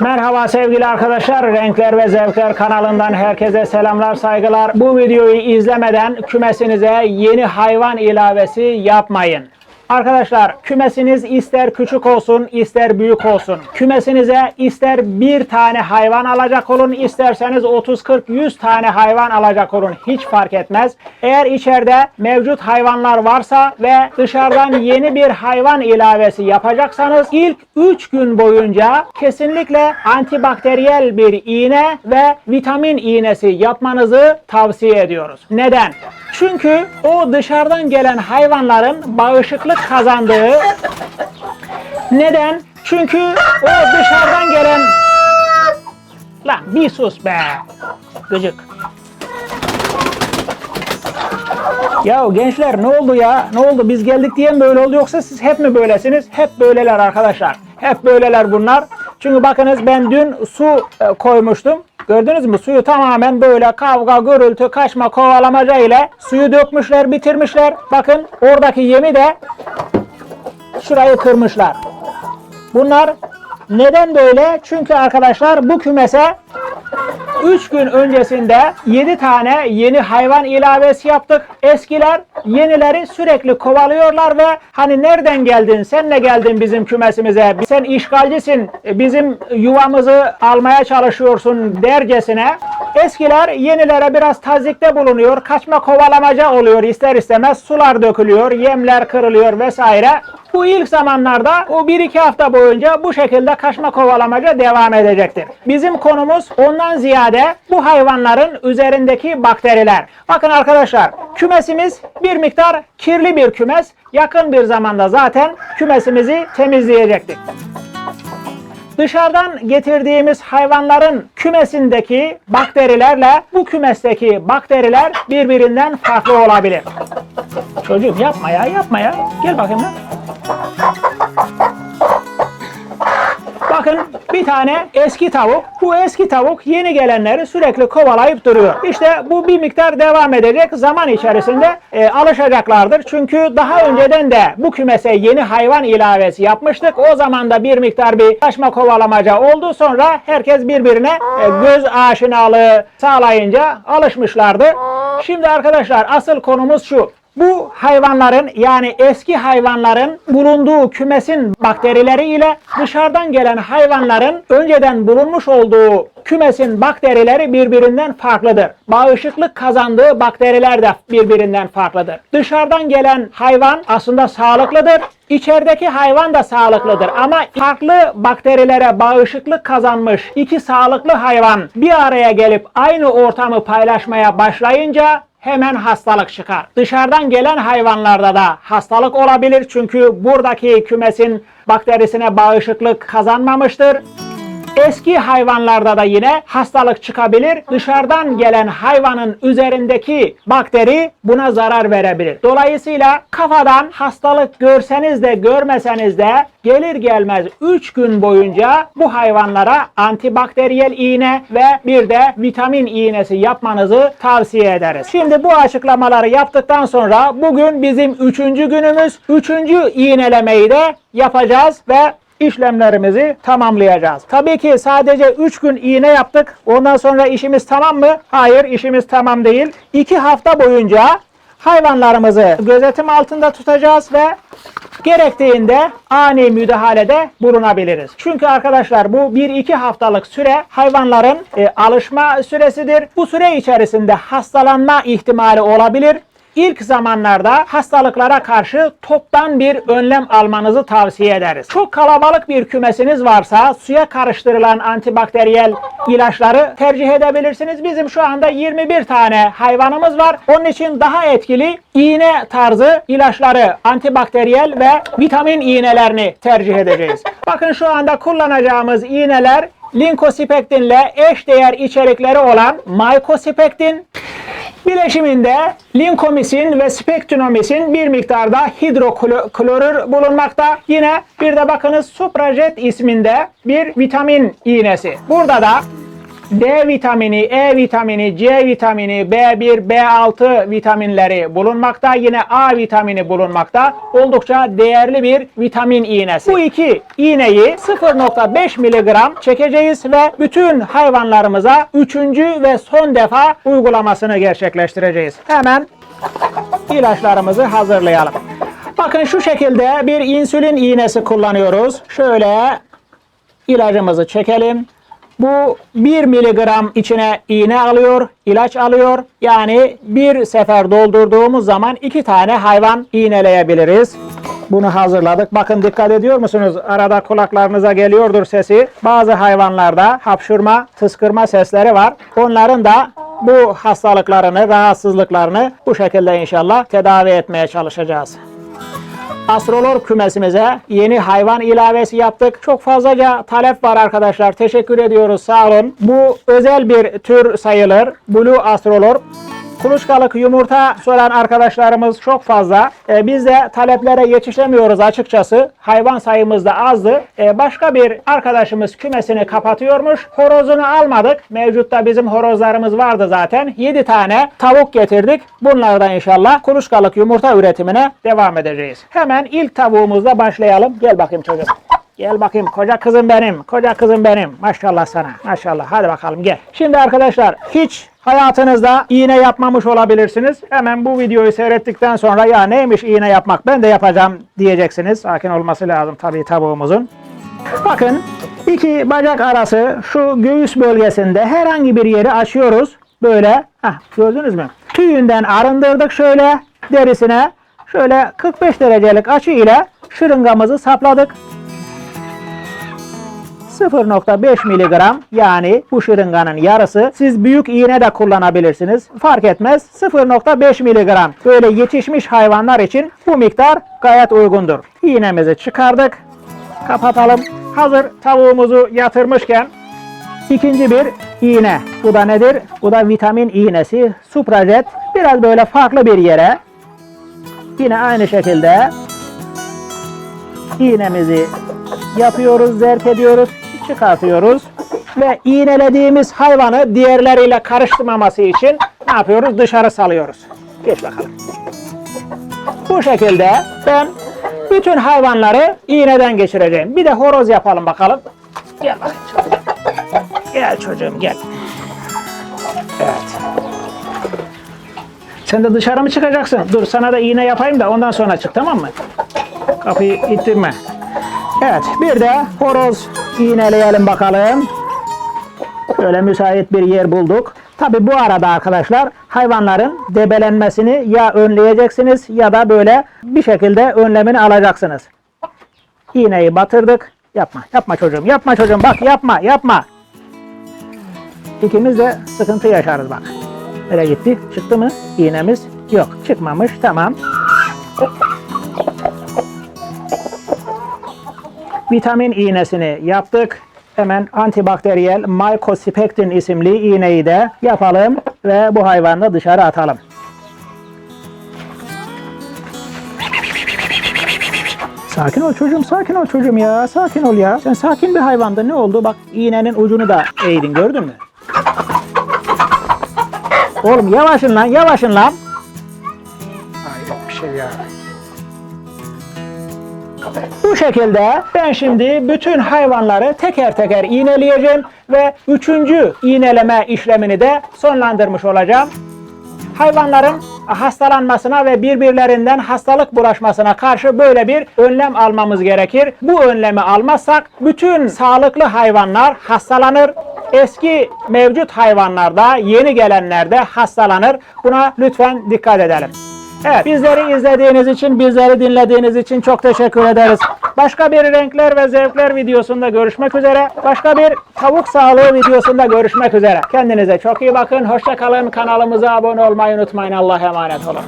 Merhaba sevgili arkadaşlar. Renkler ve Zevkler kanalından herkese selamlar, saygılar. Bu videoyu izlemeden kümesinize yeni hayvan ilavesi yapmayın. Arkadaşlar kümesiniz ister küçük olsun ister büyük olsun. Kümesinize ister bir tane hayvan alacak olun isterseniz 30 40 100 tane hayvan alacak olun hiç fark etmez. Eğer içeride mevcut hayvanlar varsa ve dışarıdan yeni bir hayvan ilavesi yapacaksanız ilk 3 gün boyunca kesinlikle antibakteriyel bir iğne ve vitamin iğnesi yapmanızı tavsiye ediyoruz. Neden? Çünkü o dışarıdan gelen hayvanların bağışıklık kazandığı neden? Çünkü o dışarıdan gelen Lan bir sus be. Gıcık. Ya gençler ne oldu ya? Ne oldu? Biz geldik diye mi böyle oldu yoksa siz hep mi böylesiniz? Hep böyleler arkadaşlar. Hep böyleler bunlar. Çünkü bakınız ben dün su e, koymuştum. Gördünüz mü? Suyu tamamen böyle kavga, gürültü, kaçma, kovalamaca ile suyu dökmüşler, bitirmişler. Bakın oradaki yemi de şurayı kırmışlar. Bunlar neden böyle? Çünkü arkadaşlar bu kümese 3 gün öncesinde 7 tane yeni hayvan ilavesi yaptık. Eskiler yenileri sürekli kovalıyorlar ve hani nereden geldin, sen ne geldin bizim kümesimize, sen işgalcisin, bizim yuvamızı almaya çalışıyorsun dercesine eskiler yenilere biraz tazikte bulunuyor. Kaçma kovalamaca oluyor ister istemez. Sular dökülüyor, yemler kırılıyor vesaire. Bu ilk zamanlarda o 1-2 hafta boyunca bu şekilde kaçma kovalamaca devam edecektir. Bizim konumuz ondan ziyade bu hayvanların üzerindeki bakteriler. Bakın arkadaşlar kümesimiz bir miktar kirli bir kümes. Yakın bir zamanda zaten kümesimizi temizleyecektik. Dışarıdan getirdiğimiz hayvanların kümesindeki bakterilerle bu kümesteki bakteriler birbirinden farklı olabilir. Çocuğum yapma ya yapma ya. Gel bakayım lan. Bir tane eski tavuk. Bu eski tavuk yeni gelenleri sürekli kovalayıp duruyor. İşte bu bir miktar devam edecek. Zaman içerisinde e, alışacaklardır. Çünkü daha önceden de bu kümese yeni hayvan ilavesi yapmıştık. O zaman da bir miktar bir kaçma kovalamaca oldu. Sonra herkes birbirine e, göz aşinalığı sağlayınca alışmışlardı. Şimdi arkadaşlar asıl konumuz şu. Bu hayvanların yani eski hayvanların bulunduğu kümesin bakterileri ile dışarıdan gelen hayvanların önceden bulunmuş olduğu kümesin bakterileri birbirinden farklıdır. Bağışıklık kazandığı bakteriler de birbirinden farklıdır. Dışarıdan gelen hayvan aslında sağlıklıdır. İçerideki hayvan da sağlıklıdır ama farklı bakterilere bağışıklık kazanmış iki sağlıklı hayvan bir araya gelip aynı ortamı paylaşmaya başlayınca hemen hastalık çıkar. Dışarıdan gelen hayvanlarda da hastalık olabilir çünkü buradaki kümesin bakterisine bağışıklık kazanmamıştır. Eski hayvanlarda da yine hastalık çıkabilir. Dışarıdan gelen hayvanın üzerindeki bakteri buna zarar verebilir. Dolayısıyla kafadan hastalık görseniz de görmeseniz de gelir gelmez 3 gün boyunca bu hayvanlara antibakteriyel iğne ve bir de vitamin iğnesi yapmanızı tavsiye ederiz. Şimdi bu açıklamaları yaptıktan sonra bugün bizim 3. günümüz. 3. iğnelemeyi de yapacağız ve işlemlerimizi tamamlayacağız. Tabii ki sadece 3 gün iğne yaptık. Ondan sonra işimiz tamam mı? Hayır, işimiz tamam değil. 2 hafta boyunca hayvanlarımızı gözetim altında tutacağız ve gerektiğinde ani müdahalede bulunabiliriz. Çünkü arkadaşlar bu 1-2 haftalık süre hayvanların e, alışma süresidir. Bu süre içerisinde hastalanma ihtimali olabilir. İlk zamanlarda hastalıklara karşı toptan bir önlem almanızı tavsiye ederiz. Çok kalabalık bir kümesiniz varsa suya karıştırılan antibakteriyel ilaçları tercih edebilirsiniz. Bizim şu anda 21 tane hayvanımız var. Onun için daha etkili iğne tarzı ilaçları, antibakteriyel ve vitamin iğnelerini tercih edeceğiz. Bakın şu anda kullanacağımız iğneler linkosipektinle eşdeğer içerikleri olan maykosipektin, Bileşiminde linkomisin ve spektinomisin bir miktarda hidroklorür bulunmakta. Yine bir de bakınız suprajet isminde bir vitamin iğnesi. Burada da D vitamini, E vitamini, C vitamini, B1, B6 vitaminleri bulunmakta. Yine A vitamini bulunmakta. Oldukça değerli bir vitamin iğnesi. Bu iki iğneyi 0.5 miligram çekeceğiz ve bütün hayvanlarımıza üçüncü ve son defa uygulamasını gerçekleştireceğiz. Hemen ilaçlarımızı hazırlayalım. Bakın şu şekilde bir insülin iğnesi kullanıyoruz. Şöyle ilacımızı çekelim. Bu 1 miligram içine iğne alıyor, ilaç alıyor. Yani bir sefer doldurduğumuz zaman iki tane hayvan iğneleyebiliriz. Bunu hazırladık. Bakın dikkat ediyor musunuz? Arada kulaklarınıza geliyordur sesi. Bazı hayvanlarda hapşurma, tıskırma sesleri var. Onların da bu hastalıklarını, rahatsızlıklarını bu şekilde inşallah tedavi etmeye çalışacağız. Astrolor kümesimize yeni hayvan ilavesi yaptık. Çok fazlaca talep var arkadaşlar. Teşekkür ediyoruz. Sağ olun. Bu özel bir tür sayılır. Blue Astrolor. Kuluçkalık yumurta soran arkadaşlarımız çok fazla. Ee, biz de taleplere yetişemiyoruz açıkçası. Hayvan sayımız da azdı. Ee, başka bir arkadaşımız kümesini kapatıyormuş. Horozunu almadık. Mevcutta bizim horozlarımız vardı zaten. 7 tane tavuk getirdik. Bunlardan inşallah kuluçkalık yumurta üretimine devam edeceğiz. Hemen ilk tavuğumuzla başlayalım. Gel bakayım çocuğum. Gel bakayım koca kızım benim, koca kızım benim. Maşallah sana, maşallah. Hadi bakalım gel. Şimdi arkadaşlar hiç hayatınızda iğne yapmamış olabilirsiniz. Hemen bu videoyu seyrettikten sonra ya neymiş iğne yapmak ben de yapacağım diyeceksiniz. Sakin olması lazım tabii tavuğumuzun. Bakın iki bacak arası şu göğüs bölgesinde herhangi bir yeri açıyoruz. Böyle. Heh, gördünüz mü? Tüyünden arındırdık şöyle derisine. Şöyle 45 derecelik açı ile şırıngamızı sapladık. 0.5 miligram yani bu şırınganın yarısı. Siz büyük iğne de kullanabilirsiniz. Fark etmez. 0.5 miligram. Böyle yetişmiş hayvanlar için bu miktar gayet uygundur. İğnemizi çıkardık. Kapatalım. Hazır tavuğumuzu yatırmışken ikinci bir iğne. Bu da nedir? Bu da vitamin iğnesi. Suprajet. Biraz böyle farklı bir yere. Yine aynı şekilde iğnemizi yapıyoruz, zerk ediyoruz, çıkartıyoruz ve iğnelediğimiz hayvanı diğerleriyle karıştırmaması için ne yapıyoruz? Dışarı salıyoruz. Geç bakalım. Bu şekilde ben bütün hayvanları iğneden geçireceğim. Bir de horoz yapalım bakalım. Gel bakayım çocuğum. Gel çocuğum gel. Evet. Sen de dışarı mı çıkacaksın? Dur sana da iğne yapayım da ondan sonra çık tamam mı? Kapıyı ittirme. Evet bir de horoz iğneleyelim bakalım. Böyle müsait bir yer bulduk. Tabi bu arada arkadaşlar hayvanların debelenmesini ya önleyeceksiniz ya da böyle bir şekilde önlemini alacaksınız. İğneyi batırdık. Yapma, yapma çocuğum, yapma çocuğum, bak yapma, yapma. İkimiz de sıkıntı yaşarız bak. Nereye gitti? Çıktı mı? İğnemiz yok. Çıkmamış. Tamam. Vitamin iğnesini yaptık. Hemen antibakteriyel Mycospectin isimli iğneyi de yapalım ve bu hayvanı dışarı atalım. Sakin ol çocuğum, sakin ol çocuğum ya. Sakin ol ya. Sen sakin bir hayvandın. Ne oldu? Bak iğnenin ucunu da eğdin gördün mü? Oğlum yavaşın lan, yavaşın lan. Ay yok bir şey ya. Bu şekilde ben şimdi bütün hayvanları teker teker iğneleyeceğim ve üçüncü iğneleme işlemini de sonlandırmış olacağım. Hayvanların hastalanmasına ve birbirlerinden hastalık bulaşmasına karşı böyle bir önlem almamız gerekir. Bu önlemi almazsak bütün sağlıklı hayvanlar hastalanır. Eski mevcut hayvanlarda, yeni gelenlerde hastalanır. Buna lütfen dikkat edelim. Evet, bizleri izlediğiniz için, bizleri dinlediğiniz için çok teşekkür ederiz. Başka bir renkler ve zevkler videosunda görüşmek üzere. Başka bir tavuk sağlığı videosunda görüşmek üzere. Kendinize çok iyi bakın. Hoşça kalın. Kanalımıza abone olmayı unutmayın. Allah'a emanet olun.